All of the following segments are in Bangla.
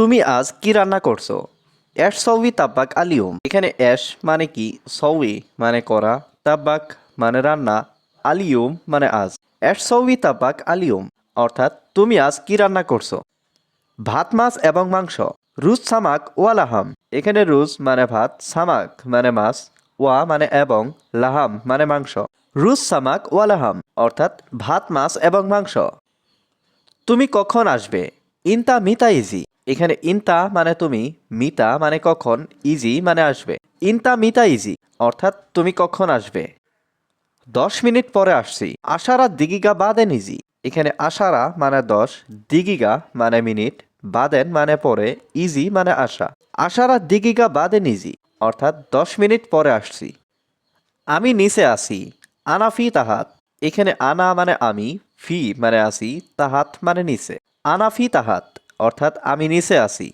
তুমি আজ কি রান্না করছ? এস সৌই তাব্বাক আলিউম এখানে এস মানে কি? সৌই মানে করা, তাব্বাক মানে রান্না আলিউম মানে আজ। এস সৌই তাব্বাক আলিউম অর্থাৎ তুমি আজ কি রান্না করছ? ভাত, মাছ এবং মাংস। রুজ, সামাক, ওয়া, লাহাম। এখানে রুজ মানে ভাত, সামাক মানে মাছ, ওয়া মানে এবং লাহাম মানে মাংস। রুজ, সামাক, ওয়া, লাহাম। অর্থাৎ ভাত, মাছ এবং মাংস। তুমি কখন আসবে? ইনতা মিতা ইজি এখানে ইনতা মানে তুমি, মিতা মানে কখন, ইজি মানে আসবে। ইনতা মিতা ইজি, অর্থাৎ তুমি কখন আসবে। দশ মিনিট পরে আসছি। আশারা দিগিগা বাদেন ইজি। এখানে আশারা মানে দশ, দিগিগা মানে মিনিট, বাদেন মানে পরে, ইজি মানে আসা আশারা দিগিগা বাদেন ইজি, অর্থাৎ দশ মিনিট পরে আসছি। আমি নিচে আসি আনা ফি তাহাত। এখানে আনা মানে আমি, ফি মানে আসি তাহাত মানে নিচে। আনা ফি তাহাত। অর্থাৎ আমি নিচে আসি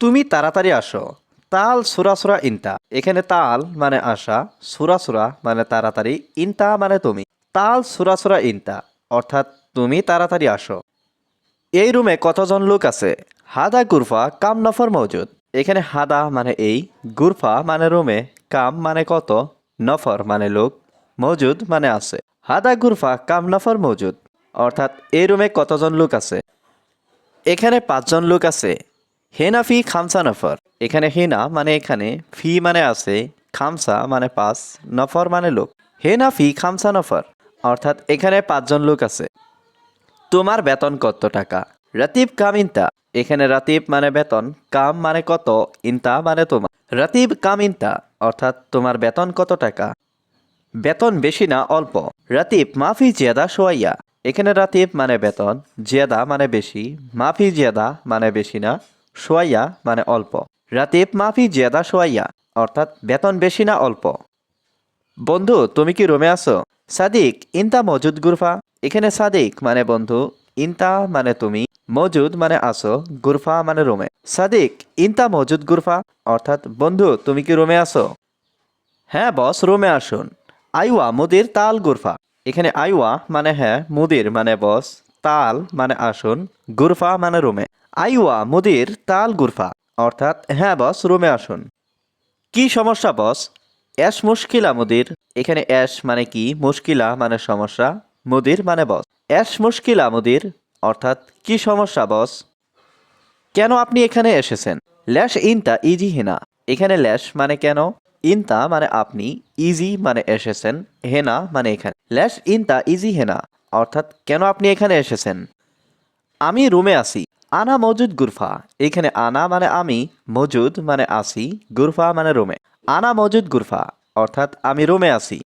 তুমি তাড়াতাড়ি আসো। তাল সুরাসুরা ইনতা। এখানে তাল মানে আসা সুরাসুরা মানে তাড়াতাড়ি, ইনতা মানে তুমি। তাল সুরাসুরা ইনতা, অর্থাৎ তুমি তাড়াতাড়ি আসো। এই রুমে কতজন লোক আছে? হাদা, গুরফা, কাম, নফর মজুদ। এখানে হাদা মানে এই, গুরফা মানে রুমে, কাম মানে কত? নফর মানে লোক, মজুদ মানে আছে। হাদা, গুরফা, কাম, নফর মজুদ। অর্থাৎ এই রুমে কতজন লোক আছে? এখানে পাঁচজন লোক আছে। হেনা ফি খামসা নফর। এখানে হেনা মানে এখানে, ফি মানে আছে, খামসা মানে পাঁচ, নফর মানে লোক। হেনা ফি খামসা নফর। অর্থাৎ এখানে পাঁচজন লোক আছে। তোমার বেতন কত টাকা? রাতিব কাম ইনতা। এখানে রাতিব মানে বেতন, কাম মানে কত, ইনতা মানে তোমার। রাতিব কাম ইনতা, অর্থাৎ তোমার বেতন কত টাকা? বেতন বেশি না, অল্প। রাতিব, মাফি জিয়াদা সোয়াইয়া এখানে রাতিব মানে বেতন, জিয়াদা মানে বেশি, মাফি জিয়াদা মানে বেশি না, সোয়াইয়া মানে অল্প। রাতিব, মাফি, জিয়াদা, সোয়াইয়া, অর্থাৎ বেতন বেশি না অল্প। বন্ধু, তুমি কি রুমে আছো? সাদিক, ইনতা মজুদ গুরফা। এখানে সাদিক মানে বন্ধু, ইনতা মানে তুমি, মজুদ মানে আসো গুরফা মানে রুমে। সাদিক, ইনতা মজুদ গুরফা, অর্থাৎ বন্ধু, তুমি কি রুমে আছো? হ্যাঁ বস, রুমে আসুন। আইওয়া, মুদির তাল গুরফা। এখানে আইওয়া মানে হ্যাঁ মুদির মানে বস তাল মানে আসুন, গুরফা মানে রুমে। আইওয়া, মুদির, তাল, গুরফা, অর্থাৎ হ্যাঁ বস রুমে আসুন। কি সমস্যা বস অ্যাশ মুশকিলা, মুদির। এখানে অ্যাশ মানে কি? মুশকিলা মানে সমস্যা, মুদির মানে বস অ্যাশ মুশকিলা, মুদির, অর্থাৎ কি সমস্যা বস কেন আপনি এখানে এসেছেন? ল্যাশ ইনতা ইজি হেনা। এখানে ল্যাশ মানে কেন? ইনতা মানে আপনি ইজি মানে এসেছেন, হেনা মানে এখানে। ল্যাশ ইনতা ইজি হেনা অর্থাৎ, কেন আপনি এখানে এসেছেন? আমি রুমে আছি। আনা মজুদ গুরফা। এখানে আনা মানে আমি, মজুদ মানে আসি, গুরফা মানে রুমে। আনা মজুদ গুরফা। অর্থাৎ, আমি রুমে আছি।